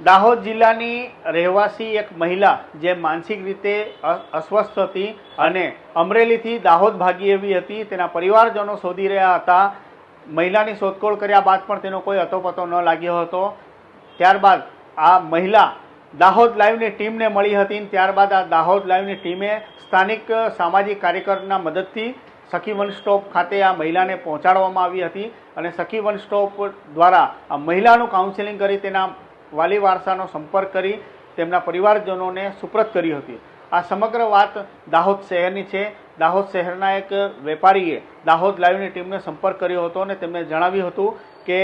દાહોદ જિલ્લાની રહેવાસી એક મહિલા જે માનસિક રીતે અસ્વસ્થ હતી અને અમરેલીથી દાહોદ ભાગી એવી હતી. તેના પરિવારજનો શોધી રહ્યા હતા. મહિલાની શોધખોળ કર્યા બાદ પણ તેનો કોઈ અતોપતો ન લાગ્યો હતો. ત્યારબાદ આ મહિલા દાહોદ લાઈવની ટીમને મળી હતી ત્યારબાદ આ દાહોદ લાઈવની ટીમે સ્થાનિક સામાજિક કાર્યકરના મદદથી સખી વન સ્ટોપ ખાતે આ મહિલાને પહોંચાડવામાં આવી હતી અને સખી વન સ્ટોપ દ્વારા આ મહિલાનું કાઉન્સેલિંગ કરી તેના વાલી વારસાનો સંપર્ક કરી તેમના પરિવારજનોને સુપ્રત કરી હતી. આ સમગ્ર વાત દાહોદ શહેરની છે. દાહોદ શહેરના એક વેપારીએ દાહોદ લાઈવની ટીમને સંપર્ક કર્યો હતો અને તેમને જણાવ્યું હતું કે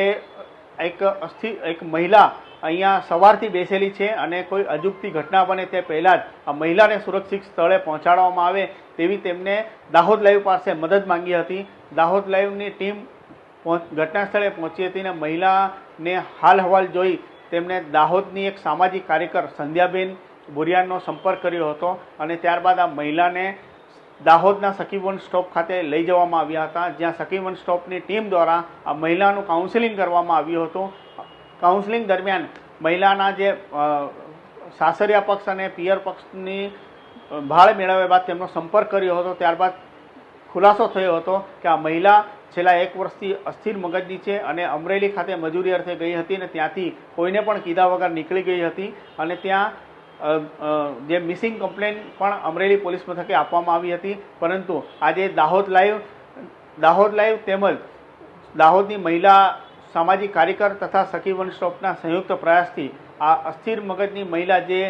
એક અસ્થિ, એક મહિલા અહીંયા સવારથી બેસેલી છે અને કોઈ અજુગતી ઘટના બને તે પહેલાં જ આ મહિલાને સુરક્ષિત સ્થળે પહોંચાડવામાં આવે તેવી તેમને દાહોદ લાઈવ પાસે મદદ માંગી હતી. દાહોદ લાઈવની ટીમ ઘટના સ્થળે પહોંચી હતી અને મહિલાને હાલ હવાલ જોઈ તેમણે દાહોદની એક સામાજિક કાર્યકર સંધ્યાબેન બુરિયાનનો સંપર્ક કર્યો હતો અને ત્યારબાદ આ મહિલાને દાહોદના સખીવન સ્ટોપ ખાતે લઈ જવામાં આવ્યા હતા, જ્યાં સખીવન સ્ટોપની ટીમ દ્વારા આ મહિલાનું કાઉન્સેલિંગ કરવામાં આવ્યું હતું. કાઉન્સેલિંગ દરમિયાન મહિલાના જે સાસરિયા પક્ષ અને પિયર પક્ષની ભાળ મેળવ્યા બાદ તેમનો સંપર્ક કર્યો હતો. ત્યારબાદ ખુલાસો થયો હતો કે આ મહિલા છેલ્લા એક વર્ષથી અસ્થિર મગજની છે અને અમરેલી ખાતે મજૂરી અર્થે ગઈ હતી અને ત્યાંથી કોઈને પણ કીધા વગર નીકળી ગઈ હતી અને ત્યાં જે મિસિંગ કમ્પ્લેન પણ અમરેલી પોલીસ મથકે આપવામાં આવી હતી. પરંતુ આજે દાહોદ લાઈવ દાહોદ લાઈવ તેમજ દાહોદની મહિલા સામાજિક કાર્યકર તથા સખી વન સ્ટોપના સંયુક્ત પ્રયાસથી આ અસ્થિર મગજની મહિલા જે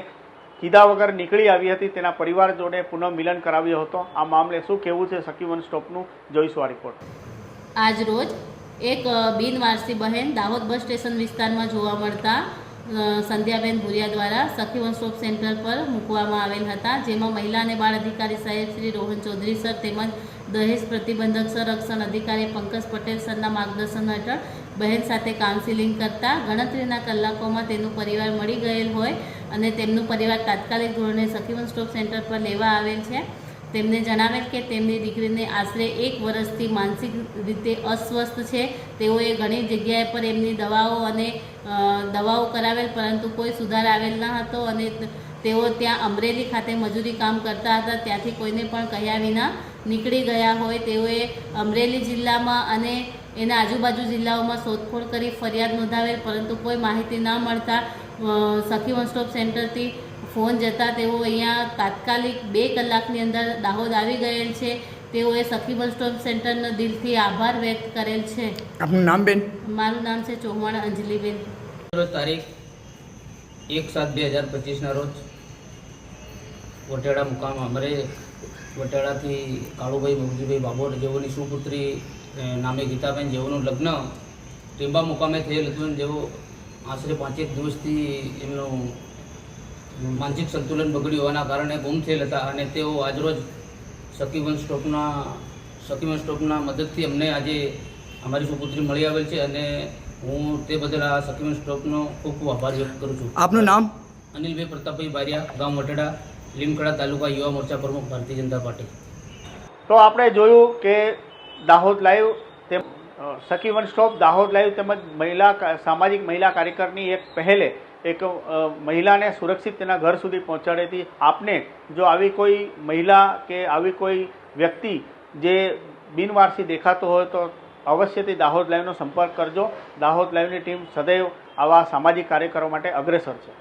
કીધા વગર નીકળી આવી હતી તેના પરિવાર જોડે પુનઃ મિલન કરાવ્યો હતો. આ મામલે શું કહેવું છે સખી વન સ્ટોપનું? જોઈશું આ રિપોર્ટ? આજ રોજ એક બિનવારસી બહેન દાહોદ બસ સ્ટેશન વિસ્તારમાં જોવા મળતા સંધ્યાબેન ભુરિયા દ્વારા સખી વન સેન્ટર પર મૂકવામાં આવેલ હતા, જેમાં મહિલા અને બાળ અધિકારી સાહેબ શ્રી રોહન ચૌધરી સર તેમજ દહેજ પ્રતિબંધક સંરક્ષણ અધિકારી પંકજ પટેલ સરના માર્ગદર્શન હેઠળ બહેન સાથે કાઉન્સિલિંગ કરતા, ગણતરીના કલાકોમાં તેનું પરિવાર મળી ગયેલ હોય અને તેમનું પરિવાર તાત્કાલિક ધોરણે સખીવન સ્ટોપ સેન્ટર પર લેવા આવેલ છે. તેમને જણાવેલ કે તેમની દીકરીને આશરે એક વર્ષથી માનસિક રીતે અસ્વસ્થ છે. તેઓએ ઘણી જગ્યાએ પર એમની દવાઓ અને દવાઓ કરાવેલ, પરંતુ કોઈ સુધાર આવેલ ન હતો અને તેઓ ત્યાં અમરેલી ખાતે મજૂરી કામ કરતા હતા. ત્યાંથી કોઈને પણ કહ્યા વિના નીકળી ગયા હોય. તેઓએ અમરેલી જિલ્લામાં અને એના આજુબાજુ જિલ્લાઓમાં શોધખોળ કરી ફરિયાદ નોંધાવેલ, પરંતુ કોઈ માહિતી ન મળતા સખી વન સ્ટોપ સેન્ટરથી ફોન જતાં તેઓ અહીંયા તાત્કાલિક બે કલાકની અંદર દાહોદ આવી ગયેલ છે. તેઓએ સખી બસ સ્ટોપ સેન્ટરનો દિલથી આભાર વ્યક્ત કરેલ છે. આપનું નામ બેન? મારું નામ છે ચૌહાણ અંજલિબેન. તારીખ એક સાત બે હજાર પચીસના રોજ વટેડા મુકામ અમારે વટેડાથી કાળુભાઈ મગજીભાઈ બાબોર જેઓની સુપુત્રી નામે ગીતાબેન જેઓનું લગ્ન ટીંબા મુકામે થયેલ હતું અને જેઓ આશરે પાંચેક દિવસથી એમનું માનસિક સંતુલન બગડ્યું હોવાના કારણે ગુમ થયેલ હતા અને તેઓ આજરોજ સખીવન સ્ટોપના સખીવન સ્ટોપના મદદથી અમને આજે અમારી સુપુત્રી મળી આવેલ છે અને હું તે બદલ આ સખીવન સ્ટોપનો ખૂબ ખૂબ આભાર વ્યક્ત કરું છું. આપનું નામ? અનિલભાઈ પ્રતાપભાઈ બારિયા ગામ વટેડા લીમખેડા તાલુકા યુવા મોરચા પ્રમુખ ભારતીય જનતા પાર્ટી. તો આપણે જોયું કે દાહોદ લાઈવ તેમ અ, સ્ટોપ દાહોદ લાઈવ તેમજ મહિલા સામાજિક મહિલા કાર્યકરની એક પહેલે એક મહિલાને સુરક્ષિત તેના ઘર સુધી પહોંચાડેથી આપને જો આવી કોઈ મહિલા કે આવી કોઈ વ્યક્તિ જે બિનવારસી દેખાતો હોય તો અવશ્યથી દાહોદ લાઈવનો સંપર્ક કરજો. દાહોદ લાઈવની ટીમ સદૈવ આવા સામાજિક કાર્યકરો માટે અગ્રેસર છે.